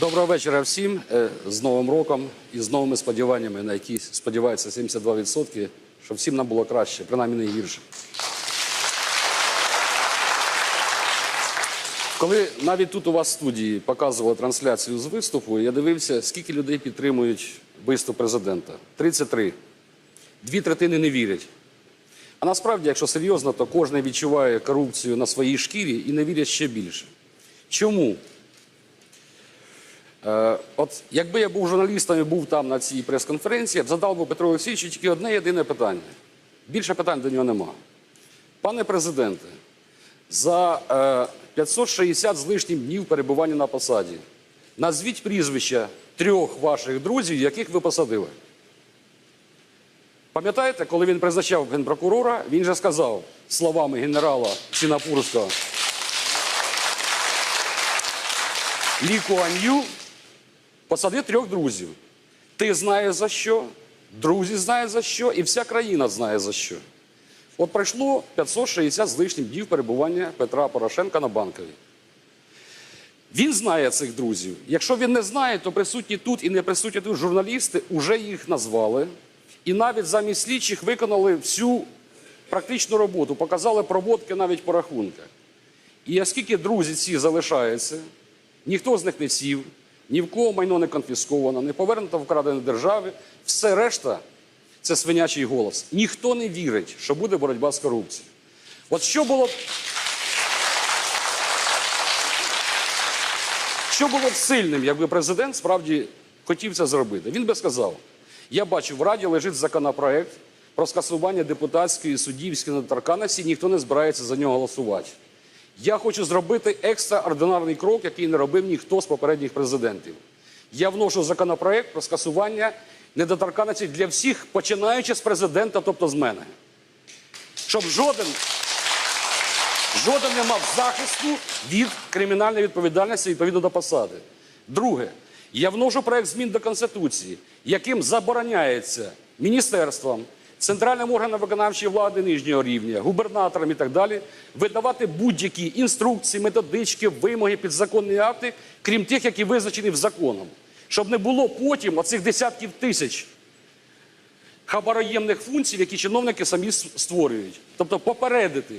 Доброго вечора всім Е, з Новим роком і з новими сподіваннями, на які сподіваються 72%, щоб всім нам було краще, принаймні не гірше. Коли навіть тут у вас в студії показували трансляцію з виступу, я дивився, скільки людей підтримують виступ президента. 33. Дві третини не вірять. А насправді, якщо серйозно, то кожен відчуває корупцію на своїй шкірі і не вірять ще більше. Чому? Е, от якби я був журналістом і був там на цій прес-конференції, я б задав би Петру Олексійовичу тільки одне єдине питання. Більше питань до нього нема. Пане президенте, за е, 560 з лишнім днів перебування на посаді, назвіть прізвища трьох ваших друзів, яких ви посадили. Пам'ятаєте, коли він призначав генпрокурора, він же сказав словами генерала Сінапурського Лі посади трьох друзів. Ти знаєш за що, друзі знають за що, і вся країна знає за що. От пройшло 560 з лишнім днів перебування Петра Порошенка на банковій. Він знає цих друзів. Якщо він не знає, то присутні тут і не присутні тут журналісти вже їх назвали. І навіть замість слідчих виконали всю практичну роботу, показали проводки навіть по рахунках. І оскільки друзі ці залишаються, ніхто з них не сів, ні в кого майно не конфісковано, не повернуто вкрадене держави, все решта це свинячий голос. Ніхто не вірить, що буде боротьба з корупцією. От що було б Що було б сильним, якби президент справді хотів це зробити? Він би сказав: я бачу, в Раді лежить законопроект про скасування депутатської суддівської недоторканності, ніхто не збирається за нього голосувати. Я хочу зробити екстраординарний крок, який не робив ніхто з попередніх президентів. Я вношу законопроект про скасування недоторканності для всіх, починаючи з президента, тобто з мене. Щоб жоден Жоден не мав захисту від кримінальної відповідальності відповідно до посади. Друге, я вношу проект змін до Конституції, яким забороняється міністерствам, центральним органам виконавчої влади нижнього рівня, губернаторам і так далі видавати будь-які інструкції, методички, вимоги, підзаконні акти, крім тих, які визначені в законом. Щоб не було потім оцих десятків тисяч хабароємних функцій, які чиновники самі створюють. Тобто попередити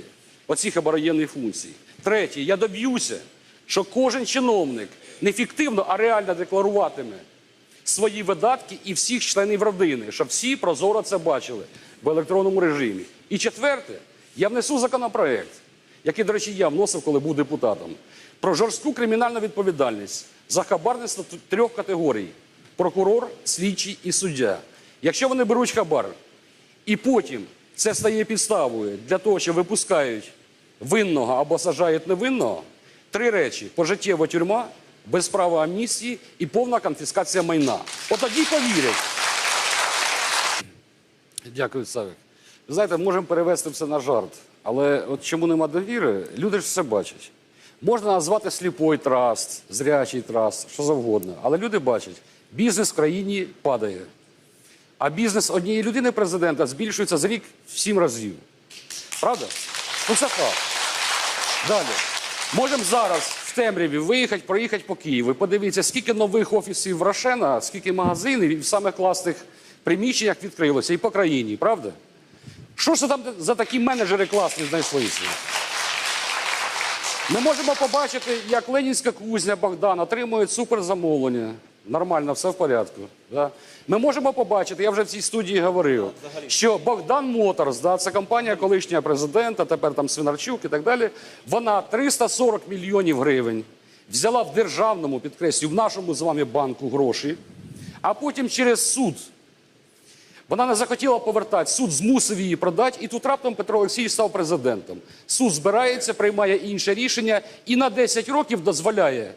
оці хабароємні функції. Третє, я доб'юся, що кожен чиновник не фіктивно, а реально декларуватиме свої видатки і всіх членів родини, щоб всі прозоро це бачили в електронному режимі. І четверте, я внесу законопроект, який, до речі, я вносив, коли був депутатом, про жорстку кримінальну відповідальність за хабарництво трьох категорій: прокурор, слідчий і суддя. Якщо вони беруть хабар, і потім це стає підставою для того, що випускають винного або сажають невинного, три речі: пожиттєва тюрма, без права амністії і повна конфіскація майна. От тоді повірять. Дякую, Савик. Ви знаєте, можемо перевести все на жарт, але от чому нема довіри, люди ж все бачать. Можна назвати сліпой траст, зрячий траст, що завгодно. Але люди бачать, бізнес в країні падає. А бізнес однієї людини президента збільшується за рік в сім разів. Правда? Ну це факт. Далі. Можемо зараз темряві виїхати, проїхати по Києву. Подивіться, скільки нових офісів Рошена, скільки магазинів і в самих класних приміщеннях відкрилося і по країні, правда? Що ж там за такі менеджери класні знайшлися? Ми можемо побачити, як Ленінська кузня Богдан отримує суперзамовлення. Нормально, все в порядку. Да? Ми можемо побачити, я вже в цій студії говорив, що Богдан Моторс, да, це компанія колишнього президента, тепер там Свинарчук і так далі. Вона 340 мільйонів гривень взяла в державному, підкреслю, в нашому з вами банку гроші, а потім через суд вона не захотіла повертати. Суд змусив її продати, і тут раптом Петро Олексійович став президентом. Суд збирається, приймає інше рішення і на 10 років дозволяє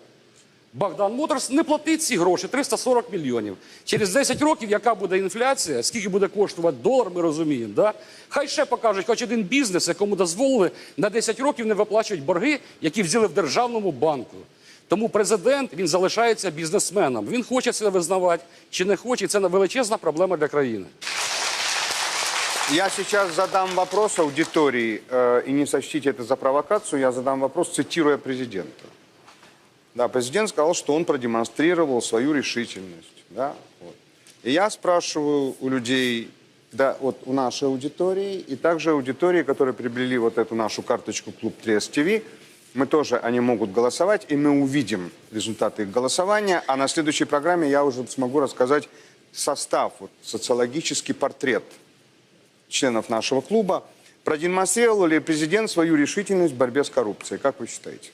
Богдан Моторс не платить ці гроші 340 мільйонів. Через 10 років, яка буде інфляція, скільки буде коштувати долар, ми розуміємо. Да? Хай ще покажуть хоч один бізнес, якому дозволили на 10 років не виплачувати борги, які взяли в державному банку. Тому президент він залишається бізнесменом. Він хоче це визнавати чи не хоче. Це величезна проблема для країни. Я сейчас задам вопрос аудитории, э, и не сочтите это за провокацию, я задам вопрос, цитируя президента. Да, президент сказал, что он продемонстрировал свою решительность. Да? Вот. И я спрашиваю у людей, да, вот у нашей аудитории, и также аудитории, которые приобрели вот эту нашу карточку Клуб 3С ТВ, мы тоже, они могут голосовать, и мы увидим результаты их голосования, а на следующей программе я уже смогу рассказать состав, вот, социологический портрет членов нашего клуба. Продемонстрировал ли президент свою решительность в борьбе с коррупцией? Как вы считаете?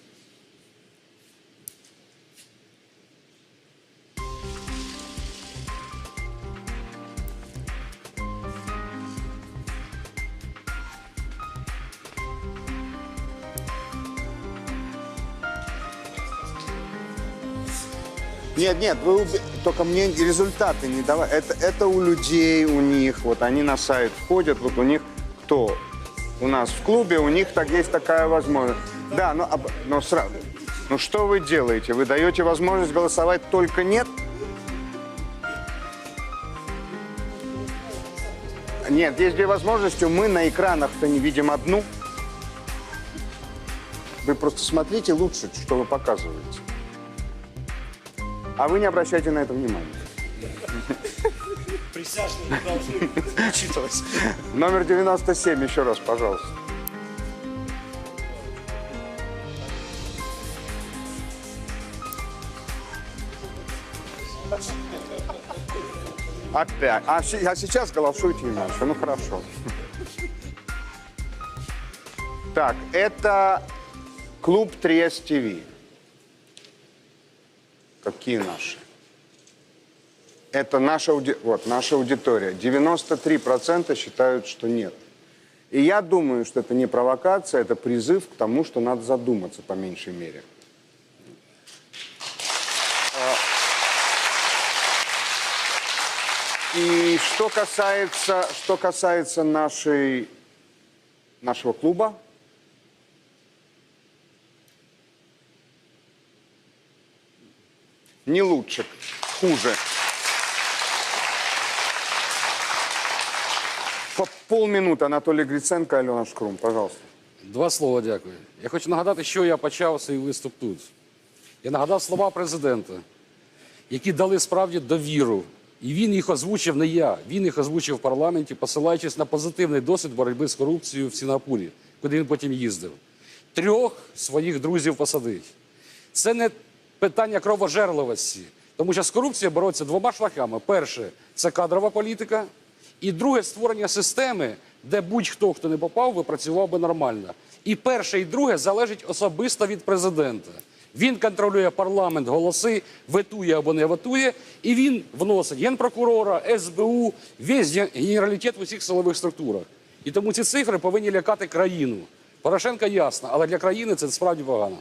Нет, нет, вы уби- только мне результаты не давай. Это, это у людей, у них, вот они на сайт входят, вот у них кто? У нас в клубе, у них так есть такая возможность. Да, но, об- но сразу. Ну что вы делаете? Вы даете возможность голосовать только нет? Нет, есть две возможности. Мы на экранах-то не видим одну. Вы просто смотрите лучше, что вы показываете. А вы не обращайте на это внимания. Присяжные не должны учитывать. Номер 97, еще раз, пожалуйста. Опять. А, а сейчас голосуйте иначе. Ну хорошо. Так, это клуб 3С ТВ. Какие наши? Это наша, вот, наша аудитория. 93% считают, что нет. И я думаю, что это не провокация, это призыв к тому, что надо задуматься по меньшей мере. А, И что касается, что касается нашей, нашего клуба, не лучше, хуже. По полминуты Анатолий Гриценко, Алена Шкрум, пожалуйста. Два слова дякую. Я хочу нагадати, що я почав свій виступ тут. Я нагадав слова президента, які дали справді довіру. І він їх озвучив не я, він їх озвучив в парламенті, посилаючись на позитивний досвід боротьби з корупцією в Сінгапурі, куди він потім їздив. Трьох своїх друзів посадить. Це не питання кровожерливості, тому що з корупцією боротися двома шляхами. Перше це кадрова політика, і друге створення системи, де будь-хто, хто не попав, би працював би нормально. І перше, і друге залежить особисто від президента. Він контролює парламент, голоси, ветує або не ветує, і він вносить генпрокурора, СБУ, весь генералітет в усіх силових структурах. І тому ці цифри повинні лякати країну. Порошенка ясно, але для країни це справді погано.